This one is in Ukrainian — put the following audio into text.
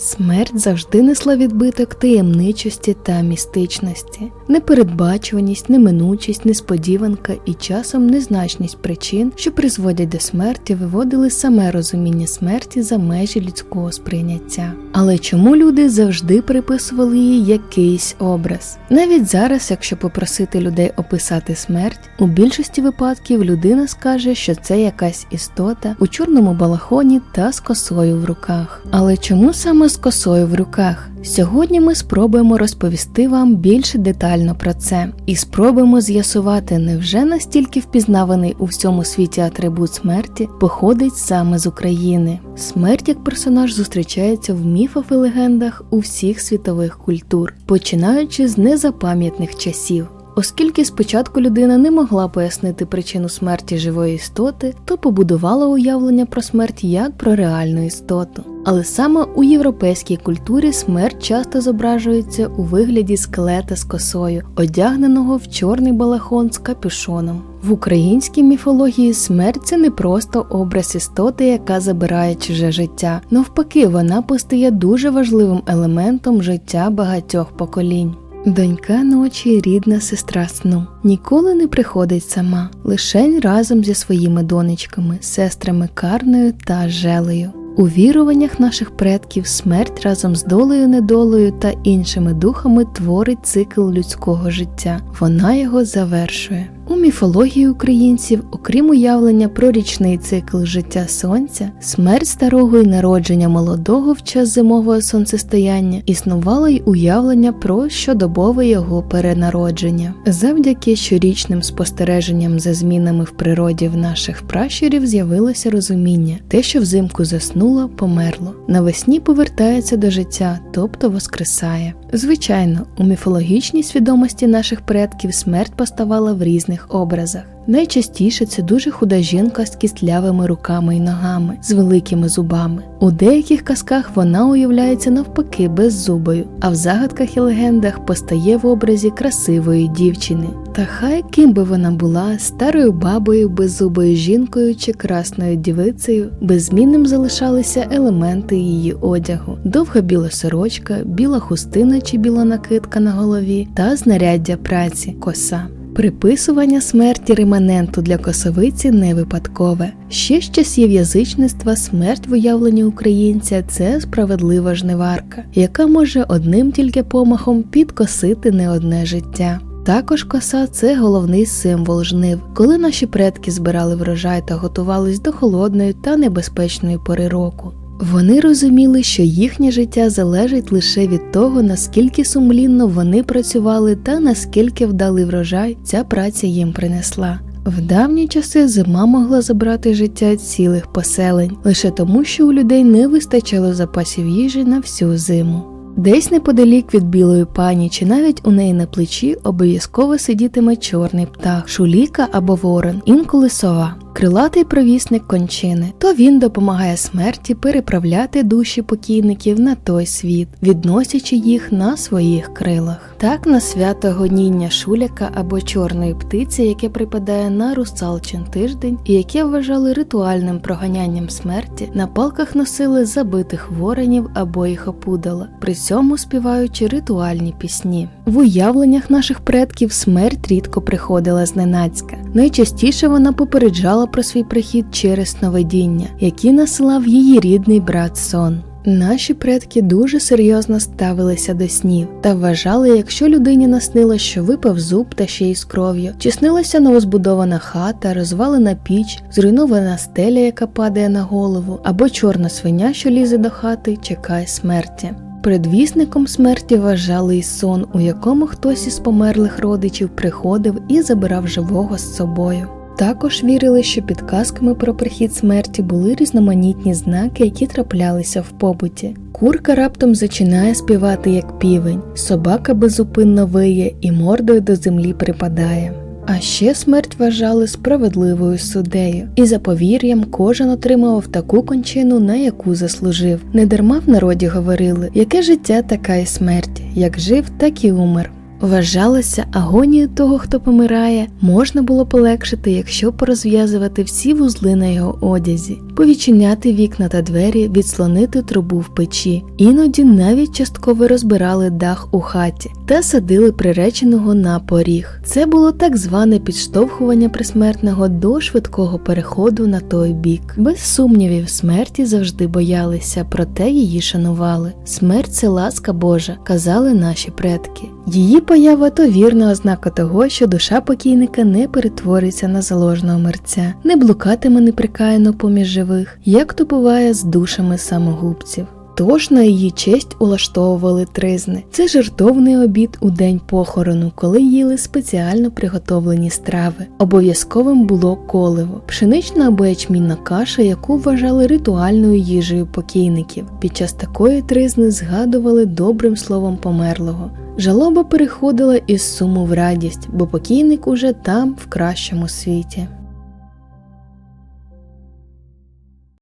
Смерть завжди несла відбиток таємничості та містичності, непередбачуваність, неминучість, несподіванка і часом незначність причин, що призводять до смерті, виводили саме розуміння смерті за межі людського сприйняття. Але чому люди завжди приписували їй якийсь образ? Навіть зараз, якщо попросити людей описати смерть, у більшості випадків людина скаже, що це якась істота у чорному балахоні та з косою в руках. Але чому саме з косою в руках? Сьогодні ми спробуємо розповісти вам більше детально про це і спробуємо з'ясувати, невже настільки впізнаваний у всьому світі атрибут смерті походить саме з України. Смерть як персонаж зустрічається в міфах і легендах у всіх світових культур, починаючи з незапам'ятних часів. Оскільки спочатку людина не могла пояснити причину смерті живої істоти, то побудувала уявлення про смерть як про реальну істоту. Але саме у європейській культурі смерть часто зображується у вигляді скелета з косою, одягненого в чорний балахон з капюшоном. В українській міфології смерть це не просто образ істоти, яка забирає чуже життя. Навпаки, вона постає дуже важливим елементом життя багатьох поколінь. Донька ночі, рідна сестра сну, ніколи не приходить сама, лише разом зі своїми донечками, сестрами Карною та Желею. У віруваннях наших предків смерть разом з долею, недолею та іншими духами творить цикл людського життя. Вона його завершує. У міфології українців, окрім уявлення про річний цикл життя сонця, смерть старого і народження молодого в час зимового сонцестояння, існувало й уявлення про щодобове його перенародження. Завдяки щорічним спостереженням за змінами в природі в наших пращурів з'явилося розуміння, те, що взимку заснуло, померло. Навесні повертається до життя, тобто воскресає. Звичайно, у міфологічній свідомості наших предків смерть поставала в різних образах. Найчастіше це дуже худа жінка з кістлявими руками і ногами, з великими зубами. У деяких казках вона уявляється навпаки беззубою, а в загадках і легендах постає в образі красивої дівчини. Та хай ким би вона була, старою бабою, беззубою жінкою чи красною дівицею, беззмінним залишалися елементи її одягу: довга біла сорочка, біла хустина чи біла накидка на голові та знаряддя праці коса. Приписування смерті реманенту для косовиці не випадкове. Ще з часів язичництва смерть в уявленні українця це справедлива жниварка, яка може одним тільки помахом підкосити не одне життя. Також коса це головний символ жнив. Коли наші предки збирали врожай та готувались до холодної та небезпечної пори року. Вони розуміли, що їхнє життя залежить лише від того, наскільки сумлінно вони працювали та наскільки вдалий врожай ця праця їм принесла. В давні часи зима могла забрати життя цілих поселень лише тому, що у людей не вистачало запасів їжі на всю зиму. Десь неподалік від білої пані, чи навіть у неї на плечі обов'язково сидітиме чорний птах, шуліка або ворон, інколи сова, крилатий провісник кончини. То він допомагає смерті переправляти душі покійників на той світ, відносячи їх на своїх крилах. Так на свято гоніння шуляка або чорної птиці, яке припадає на русалчин тиждень, і яке вважали ритуальним проганянням смерті, на палках носили забитих воронів або їх опудала. При цьому співаючи ритуальні пісні. В уявленнях наших предків смерть рідко приходила зненацька. Найчастіше вона попереджала про свій прихід через сновидіння, які насилав її рідний брат сон. Наші предки дуже серйозно ставилися до снів та вважали, якщо людині наснило, що випав зуб та ще й з кров'ю, чи снилася новозбудована хата, розвалена піч, зруйнована стеля, яка падає на голову, або чорна свиня, що лізе до хати, чекає смерті. Предвісником смерті вважали й сон, у якому хтось із померлих родичів приходив і забирав живого з собою. Також вірили, що підказками про прихід смерті були різноманітні знаки, які траплялися в побуті. Курка раптом зачинає співати як півень, собака безупинно виє і мордою до землі припадає. А ще смерть вважали справедливою суддею, і за повір'ям кожен отримував таку кончину, на яку заслужив. Недарма в народі говорили, яке життя, така й смерть, як жив, так і умер. Вважалося, агонію того, хто помирає, можна було полегшити, якщо порозв'язувати всі вузли на його одязі, повідчиняти вікна та двері, відслонити трубу в печі. Іноді навіть частково розбирали дах у хаті та садили приреченого на поріг. Це було так зване підштовхування присмертного до швидкого переходу на той бік. Без сумнівів, смерті завжди боялися, проте її шанували. Смерть це ласка Божа, казали наші предки. Її поява то вірна ознака того, що душа покійника не перетвориться на заложного мерця, не блукатиме неприкаяно поміж живих, як то буває з душами самогубців. Тож на її честь улаштовували тризни. Це жертовний обід у день похорону, коли їли спеціально приготовлені страви. Обов'язковим було коливо, пшенична або ячмінна каша, яку вважали ритуальною їжею покійників. Під час такої тризни згадували добрим словом померлого. Жалоба переходила із суму в радість, бо покійник уже там, в кращому світі.